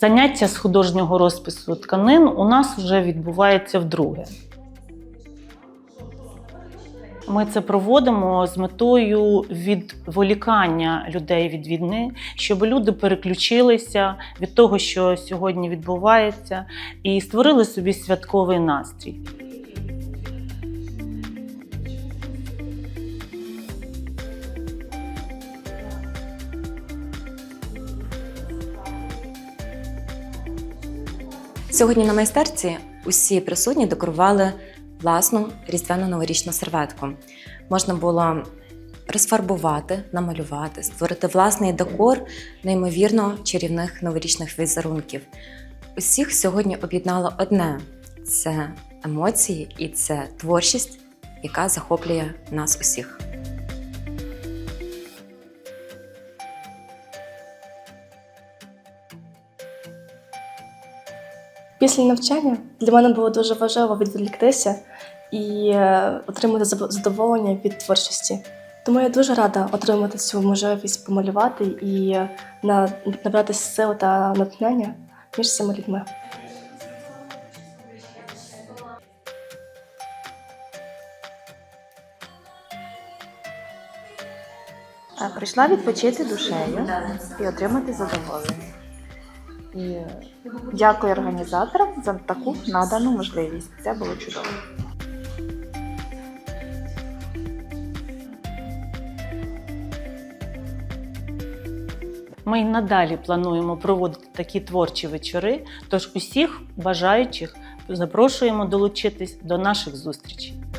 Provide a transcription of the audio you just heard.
Заняття з художнього розпису тканин у нас вже відбувається вдруге. Ми це проводимо з метою відволікання людей від війни, щоб люди переключилися від того, що сьогодні відбувається, і створили собі святковий настрій. Сьогодні на майстерці усі присутні декорували власну різдвяну новорічну серветку. Можна було розфарбувати, намалювати, створити власний декор неймовірно чарівних новорічних візерунків. Усіх сьогодні об'єднало одне це емоції і це творчість, яка захоплює нас усіх. Після навчання для мене було дуже важливо відволіктися і е, отримати задоволення від творчості. Тому я дуже рада отримати цю можливість помалювати і е, набрати сил та натхнення між цими людьми. Е, Прийшла відпочити душею і отримати задоволення. І дякую організаторам за таку надану можливість. Це було чудово. Ми й надалі плануємо проводити такі творчі вечори. Тож усіх бажаючих запрошуємо долучитись до наших зустрічей.